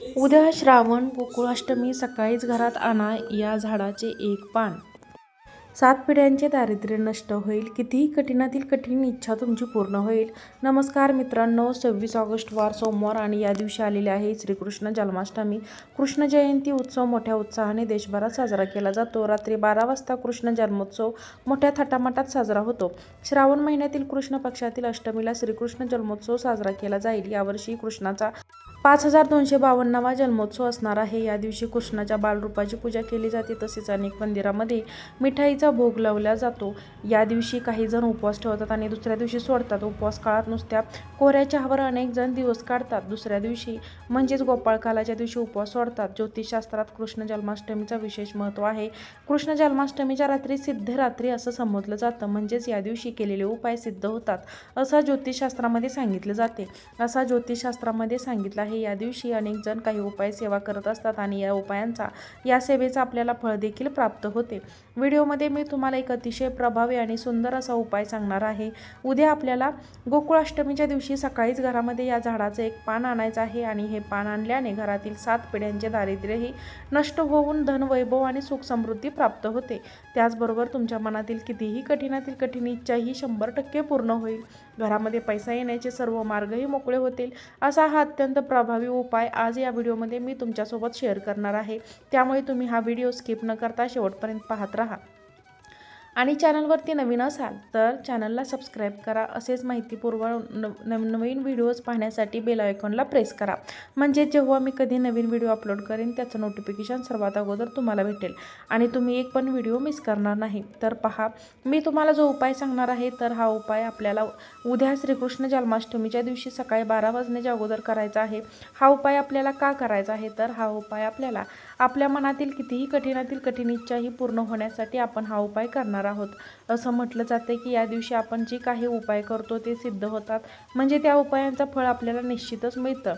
उद्या श्रावण गोकुळाष्टमी सकाळीच घरात आणा या झाडाचे एक पान. सात पिढ्यांचे दारिद्र्य नष्ट होईल. कितीही कठीणातील कठीण इच्छा तुमची पूर्ण होईल. नमस्कार मित्रांनो सव्वीस ऑगस्ट वार सोमवार आणि या दिवशी आलेले आहे श्रीकृष्ण जन्माष्टमी. कृष्ण जयंती उत्सव मोठ्या उत्साहाने देशभरात साजरा केला जातो. रात्री बारा वाजता कृष्ण जन्मोत्सव मोठ्या थाटामाटात साजरा होतो. श्रावण महिन्यातील कृष्ण पक्षातील अष्टमीला श्रीकृष्ण जन्मोत्सव साजरा केला जाईल. यावर्षी कृष्णाचा पाच हजार दोनशे बावन्नावा जन्मोत्सव असणार आहे. या दिवशी कृष्णाच्या बालरूपाची पूजा केली जाते. तसेच अनेक मंदिरामध्ये मिठाईचा भोग लावला जातो. या दिवशी काही जण उपवास ठेवतात आणि दुसऱ्या दिवशी सोडतात. उपवास काळात नुसत्या कोऱ्या चहावर अनेक जण दिवस काढतात. दुसऱ्या दिवशी म्हणजेच गोपाळकालाच्या दिवशी उपवास सोडतात. ज्योतिषशास्त्रात कृष्ण जन्माष्टमीचा विशेष महत्त्व आहे. कृष्ण जन्माष्टमीच्या रात्री सिद्ध रात्री असं संबोधलं जातं. म्हणजेच या दिवशी केलेले उपाय सिद्ध होतात असं ज्योतिषशास्त्रामध्ये सांगितलं जाते. असा ज्योतिषशास्त्रामध्ये सांगितलं आहे. या दिवशी अनेक जण काही उपाय सेवा करत असतात आणि या उपायांचा या सेवेचा आपल्याला फळ देखील प्राप्त होते. व्हिडिओमध्ये मी तुम्हाला एक अतिशय प्रभावी आणि सुंदर असा उपाय सांगणार आहे. उद्या आपल्याला गोकुळाष्टमीच्या दिवशी सकाळीच घरामध्ये या झाडाचं एक पान आणायचं आहे आणि हे पान आणल्याने घरातील सात पिढ्यांचे दारिद्र्यही नष्ट होऊन धन वैभव आणि सुख समृद्धी प्राप्त होते. त्याचबरोबर तुमच्या मनातील कितीही कठीणातील कठीण इच्छाही शंभर टक्के पूर्ण होईल. घरामध्ये पैसा येण्याचे सर्व मार्गही मोकळे होतील असा हा अत्यंत प्रभावी उपाय आज या व्हिडिओमध्ये मी तुमच्यासोबत शेअर करणार आहे. त्यामुळे तुम्ही हा व्हिडिओ स्किप न करता शेवटपर्यंत पाहत राहा. आणि चॅनलवरती नवीन असाल तर चॅनलला सबस्क्राईब करा. असेच माहितीपूर्व न नवीन नवीन व्हिडिओज पाहण्यासाठी बेल आयकॉनला प्रेस करा. म्हणजे जेव्हा मी कधी नवीन व्हिडिओ अपलोड करेन त्याचं नोटिफिकेशन सर्वात अगोदर तुम्हाला भेटेल. आणि तुम्ही एक पण व्हिडिओ मिस करणार नाही. तर पहा मी तुम्हाला जो उपाय सांगणार आहे तर हा उपाय आपल्याला उद्या श्रीकृष्ण जन्माष्टमीच्या दिवशी सकाळी बारा वाजण्याच्या अगोदर करायचा आहे. हा उपाय आपल्याला का करायचा आहे? तर हा उपाय आपल्याला आपल्या मनातील कितीही कठीणातील कठीण इच्छाही पूर्ण होण्यासाठी आपण हा उपाय करणार आहोत. असं म्हटलं जातं की या दिवशी आपण जे काही उपाय करतो ते सिद्ध होतात. म्हणजे त्या उपायांचं फळ आपल्याला निश्चितच मिळतं.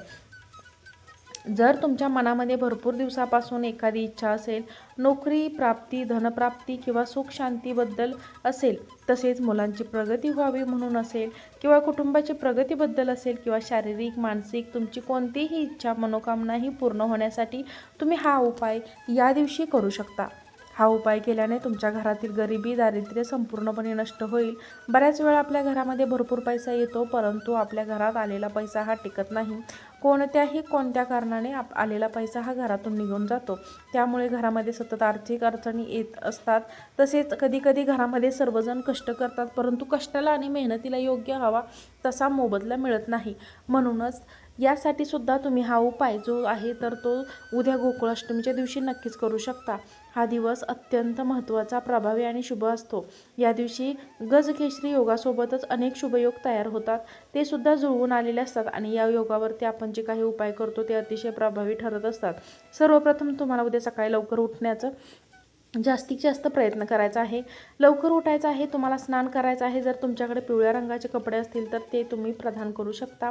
जर तुमच्या मनामध्ये भरपूर दिवसापासून एखादी इच्छा असेल नोकरी प्राप्ती धनप्राप्ती किंवा सुख शांतीबद्दल असेल तसेच मुलांची प्रगती व्हावी म्हणून असेल किंवा कुटुंबाची प्रगतीबद्दल असेल किंवा शारीरिक मानसिक तुमची कोणतीही इच्छा मनोकामनाही पूर्ण होण्यासाठी तुम्ही हा उपाय या दिवशी करू शकता. हा उपाय केल्याने तुमच्या घरातील गरिबी दारिद्र्य संपूर्णपणे नष्ट होईल. बऱ्याच वेळा आपल्या घरामध्ये भरपूर पैसा येतो परंतु आपल्या घरात आलेला पैसा हा टिकत नाही. कोणत्याही कोणत्या कारणाने आप आलेला पैसा हा घरातून निघून जातो. त्यामुळे घरामध्ये सतत आर्थिक अडचणी येत असतात. तसेच कधीकधी घरामध्ये सर्वजण कष्ट करतात परंतु कष्टाला आणि मेहनतीला योग्य हवा तसा मोबदला मिळत नाही. म्हणूनच यासाठी सुद्धा तुम्ही हा उपाय जो आहे तर तो उद्या गोकुळाष्टमीच्या दिवशी नक्कीच करू शकता. हा दिवस अत्यंत महत्त्वाचा प्रभावी आणि शुभ असतो. या दिवशी गजकेशरी योगासोबतच अनेक शुभयोग तयार होतात. ते सुद्धा जुळवून आलेले असतात आणि या योगावरती आपण जे काही उपाय करतो ते अतिशय प्रभावी ठरत असतात. सर्वप्रथम तुम्हाला उद्या सकाळी लवकर उठण्याचं जास्तीत जास्त प्रयत्न करायचा आहे. लवकर उठायचं आहे तुम्हाला स्नान करायचं आहे जर तुमच्याकडे पिवळ्या रंगाचे कपडे असतील तर ते तुम्ही प्रदान करू शकता.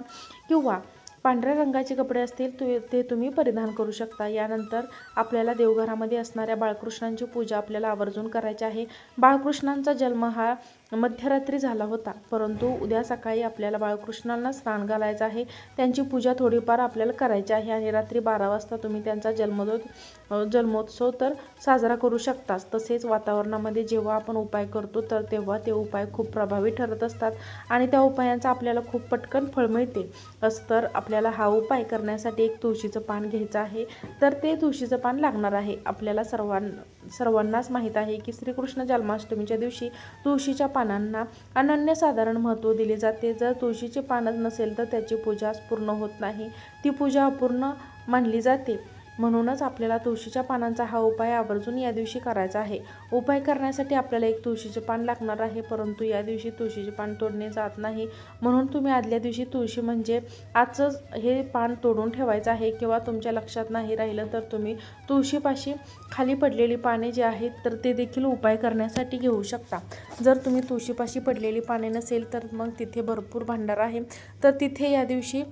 किंवा पांढऱ्या रंगाचे कपडे असतील तु ते तुम्ही परिधान करू शकता. यानंतर आपल्याला देवघरामध्ये असणाऱ्या बाळकृष्णांची पूजा आपल्याला आवर्जून करायची आहे. बाळकृष्णांचा जन्म हा मध्यरात्री झाला होता. परंतु उद्या सकाळी आपल्याला बाळकृष्णांना स्नान घालायचं आहे. त्यांची पूजा थोडीफार आपल्याला करायची आहे आणि रात्री बारा वाजता तुम्ही त्यांचा जन्मदो जन्मोत्सव तर साजरा करू शकताच. तसेच वातावरणामध्ये जेव्हा आपण उपाय करतो तर तेव्हा ते उपाय खूप प्रभावी ठरत असतात आणि त्या उपायांचा आपल्याला खूप पटकन फळ मिळते. असं तर आपल्याला हा उपाय करण्यासाठी एक तुळशीचं पान घ्यायचं आहे. तर ते तुळशीचं पान लागणार आहे. आपल्याला सर्वां सर्वांनाच माहीत आहे की श्रीकृष्ण जन्माष्टमीच्या दिवशी तुळशीच्या पानांना अनन्यसाधारण महत्त्व दिले जाते. जर तुळशीचे पानच नसेल तर त्याची पूजा पूर्ण होत नाही. ती पूजा अपूर्ण मानली जाते. म्हणूनच आपल्याला तुळशीच्या पानांचा हा उपाय आवर्जून या दिवशी करायचा आहे. उपाय करण्यासाठी आपल्याला एक तुळशीचे पान लागणार आहे परंतु या दिवशी तुळशीचे पान तोडणे जात नाही. म्हणून तुम्ही आदल्या दिवशी तुळशी म्हणजे आजच हे पान तोडून ठेवायचं आहे किंवा तुमच्या लक्षात नाही राहिलं तर तुम्ही तुळशीपाशी खाली पडलेली पाने जी आहेत तर ते देखील उपाय करण्यासाठी घेऊ शकता. जर तुम्ही तुळशीपाशी पडलेली पाने नसेल तर मग तिथे भरपूर भांडार आहे. तर तिथे या दिवशी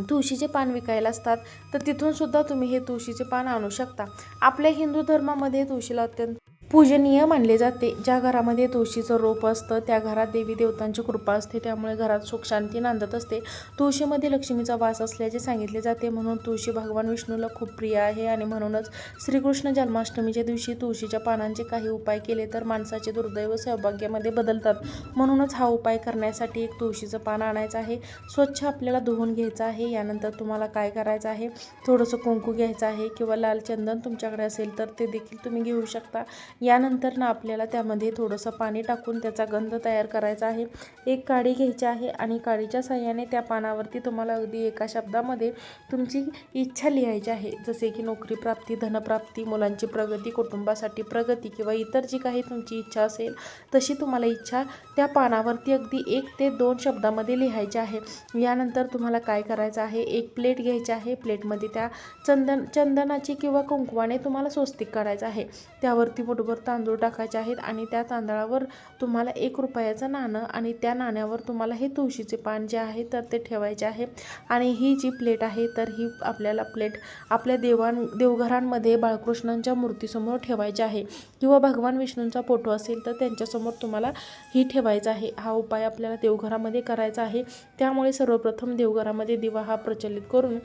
तुळशीचे पान विकायला असतात तर तिथून सुद्धा तुम्ही हे तुळशीचे पान आणू शकता. आपल्या हिंदू धर्मामध्ये तुळशीला अत्यंत पूजनीय मानले जाते. ज्या घरामध्ये तुळशीचं रोप असतं त्या घरात देवी देवतांची कृपा असते. त्यामुळे घरात सुख शांती नांदत असते. तुळशीमध्ये लक्ष्मीचा वास असल्याचे सांगितले जाते. म्हणून तुळशी भगवान विष्णूला खूप प्रिय आहे आणि म्हणूनच श्रीकृष्ण जन्माष्टमीच्या दिवशी तुळशीच्या पानांचे काही उपाय केले तर माणसाचे दुर्दैव सौभाग्यामध्ये बदलतात. म्हणूनच हा उपाय करण्यासाठी एक तुळशीचं पान आणायचं आहे. स्वच्छ आपल्याला धुवून घ्यायचं आहे. यानंतर तुम्हाला काय करायचं आहे? थोडंसं कुंकू घ्यायचं आहे किंवा लाल चंदन तुमच्याकडे असेल तर ते देखील तुम्ही घेऊ शकता. यानंतर ना आपल्याला त्यामध्ये थोडंसं पाणी टाकून त्याचा गंध तयार करायचा आहे. एक काडी घ्यायची आहे आणि काडीच्या साह्याने त्या पानावरती तुम्हाला अगदी एका शब्दामध्ये तुमची इच्छा लिहायची आहे. जसे की नोकरी प्राप्ती धनप्राप्ती मुलांची प्रगती कुटुंबासाठी प्रगती किंवा इतर जी काही तुमची इच्छा असेल तशी तुम्हाला इच्छा त्या पानावरती अगदी एक ते दोन शब्दामध्ये लिहायची आहे. यानंतर तुम्हाला काय करायचं आहे? एक प्लेट घ्यायची आहे. प्लेटमध्ये त्या चंदन चंदनाची किंवा कुंकवाने तुम्हाला स्वस्तिक करायचं आहे. त्यावरती मुठभर तांदूळ टाकायचे आहेत आणि त्या तांदळावर तुम्हाला एक रुपयाचं नाणं आणि त्या नाण्यावर तुम्हाला हे तुळशीचे पान जे आहे तर ते ठेवायचे आहे. आणि ही जी प्लेट आहे तर ही आपल्याला प्लेट आपल्या देवान देवघरांमध्ये बाळकृष्णांच्या मूर्तीसमोर ठेवायची आहे. किंवा भगवान विष्णूंचा फोटो असेल तर त्यांच्यासमोर तुम्हाला ही ठेवायचा आहे. हा उपाय आपल्याला देवघरामध्ये करायचा आहे. त्यामुळे सर्वप्रथम देवघरामध्ये दिवा हा प्रचलित करून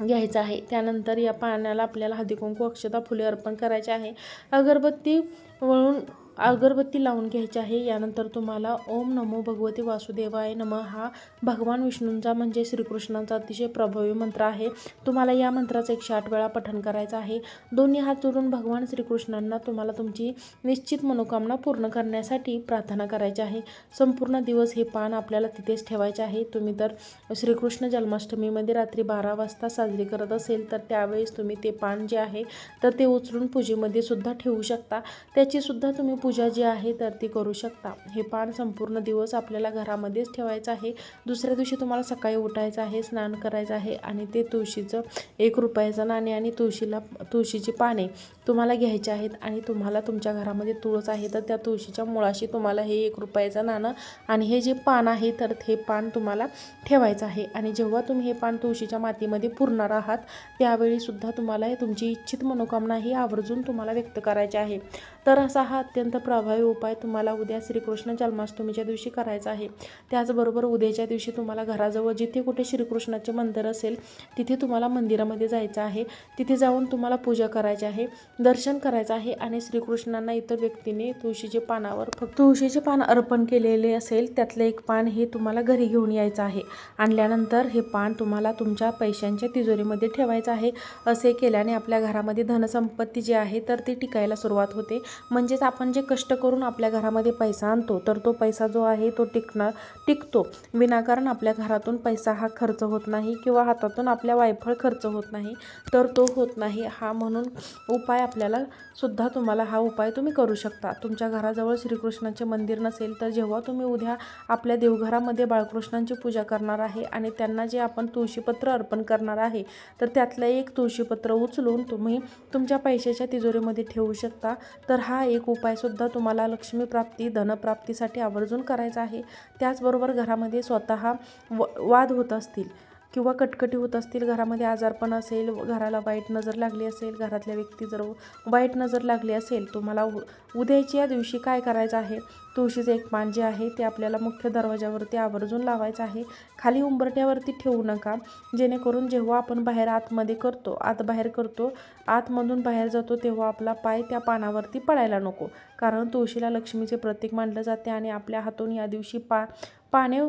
घ्यायचं आहे. त्यानंतर या पाण्याला आपल्याला हळदी कुंकू अक्षता फुले अर्पण करायचे आहे. अगरबत्ती वळून अगरबत्ती लावून घ्यायची आहे. यानंतर तुम्हाला ओम नमो भगवती वासुदेवाय नम. हा भगवान विष्णूंचा म्हणजे श्रीकृष्णांचा अतिशय प्रभावी मंत्र आहे. तुम्हाला या मंत्राचं एकशे आठ वेळा पठण करायचं आहे. दोन्ही हात जोडून भगवान श्रीकृष्णांना तुम्हाला तुमची निश्चित मनोकामना पूर्ण करण्यासाठी प्रार्थना करायची आहे. संपूर्ण दिवस हे पान आपल्याला तिथेच ठेवायचे आहे. तुम्ही तर श्रीकृष्ण जन्माष्टमीमध्ये रात्री बारा वाजता साजरी करत असेल तर त्यावेळेस तुम्ही ते पान जे आहे तर ते उचलून पूजेमध्ये सुद्धा ठेवू शकता. त्याची सुद्धा तुम्ही पूजा जी आहे तर ती करू शकता. हे पान संपूर्ण दिवस आपल्याला घरामध्येच ठेवायचं आहे. दुसऱ्या दिवशी तुम्हाला सकाळी उठायचं आहे स्नान करायचं आहे आणि ते तुळशीचं एक रुपयाचं नाणे आणि तुळशीला तुळशीची पाने तुम्हाला घ्यायची आहेत आणि तुम्हाला तुमच्या घरामध्ये तुळस आहे तर त्या तुळशीच्या मुळाशी तुम्हाला हे एक रुपयाचं नाणं आणि हे जे पान आहे तर हे पान तुम्हाला ठेवायचं आहे. आणि जेव्हा तुम्ही हे पान तुळशीच्या मातीमध्ये पुरणार आहात त्यावेळीसुद्धा तुम्हाला हे तुमची इच्छित मनोकामना ही आवर्जून तुम्हाला व्यक्त करायची आहे. तर असा हा अत्यंत प्रभावी उपाय तुम्हाला उद्या श्रीकृष्ण जन्माष्टमीच्या दिवशी करायचा आहे. त्याचबरोबर उद्याच्या दिवशी तुम्हाला घराजवळ जिथे कुठे श्रीकृष्णाचे मंदिर असेल तिथे तुम्हाला मंदिरामध्ये जायचं आहे. तिथे जाऊन तुम्हाला पूजा करायची आहे दर्शन करायचं आहे आणि श्रीकृष्णांना इतर व्यक्तीने तुळशीचे पानावर फक्त तुळशीचे पान अर्पण केलेले असेल त्यातलं एक पान हे तुम्हाला घरी घेऊन यायचं आहे. आणल्यानंतर हे पान तुम्हाला तुमच्या पैशांच्या तिजोरीमध्ये ठेवायचं आहे. असे केल्याने आपल्या घरामध्ये धनसंपत्ती जी आहे तर ती टिकायला सुरुवात होते. म्हणजेच आपण जे कष्ट करून आपल्या घरामध्ये पैसा आणतो तर तो पैसा जो आहे तो टिकणार टिकतो. विनाकारण आपल्या घरातून पैसा हा खर्च होत नाही किंवा हातातून आपल्या वायफळ खर्च होत नाही तर तो होत नाही. हा म्हणून उपाय आपल्याला सुद्धा तुम्हाला हा उपाय तुम्ही करू शकता. तुमच्या घराजवळ श्रीकृष्णाचे मंदिर नसेल तर जेव्हा तुम्ही उद्या आपल्या देवघरामध्ये बाळकृष्णांची पूजा करणार आहे आणि त्यांना जे आपण तुळशीपत्र अर्पण करणार आहे तर त्यातलं एक तुळशीपत्र उचलून तुम्ही तुमच्या पैशाच्या तिजोरीमध्ये ठेवू शकता. तर हा एक उपायसुद्धा तुम्हाला लक्ष्मीप्राप्ती धनप्राप्तीसाठी आवर्जून करायचा आहे. त्याचबरोबर घरामध्ये स्वतः व वाद होत असतील. किंवा कटकटी होत असतील घरामध्ये आजारपण असेल घराला वाईट नजर लागली असेल घरातल्या व्यक्ती जर वाईट नजर लागली असेल तुम्हाला उ उद्याच्या दिवशी काय करायचं आहे? तुळशीचं एक पान जे आहे ते आपल्याला मुख्य दरवाजावरती आवर्जून लावायचं आहे. खाली उंबरट्यावरती ठेवू नका. जेणेकरून जेव्हा आपण बाहेर आतमध्ये करतो आत बाहेर करतो आतमधून बाहेर जातो तेव्हा आपला पाय त्या पानावरती पडायला नको. कारण तुळशीला लक्ष्मीचे प्रतीक मानलं जाते आणि आपल्या हातून या दिवशी पा पाने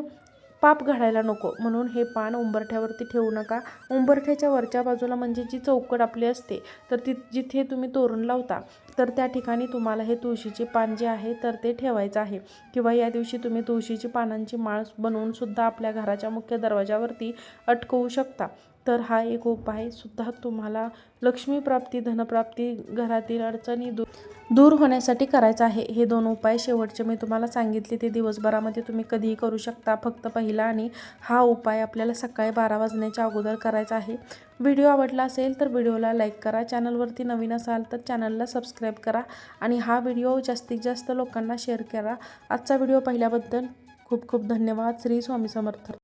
पाप घडायला नको. म्हणून हे पान उंबरठ्यावरती ठेवू नका. उंबरठ्याच्या वरच्या बाजूला म्हणजे जी चौकट आपली असते तर ती जिथे तुम्ही तोरण लावता तर त्या ठिकाणी तुम्हाला हे तुळशीचे पान जे आहे तर ते ठेवायचं आहे. किंवा या दिवशी तुम्ही तुळशीची पानांची माळ बनवून सुद्धा आपल्या घराच्या मुख्य दरवाजावरती अटकवू शकता. तर हा एक उपाय सुद्धा तुम्हाला लक्ष्मीप्राप्ती धनप्राप्ती घरातील अडचणी दूर दूर होण्यासाठी करायचं आहे. हे दोन उपाय शेवटचे मी तुम्हाला सांगितले. ते दिवसभरामध्ये तुम्ही कधीही करू शकता. फक्त पहिला आणि हा उपाय आपल्याला सकाळी बारा वाजण्याच्या अगोदर करायचा आहे. व्हिडिओ आवडला असेल तर व्हिडिओला लाईक करा. चॅनलवरती नवीन असाल तर चॅनलला सबस्क्राईब करा आणि हा व्हिडिओ जास्तीत जास्त लोकांना शेअर करा. आजचा व्हिडिओ पाहिल्याबद्दल खूप खूप धन्यवाद. श्री स्वामी समर्थ.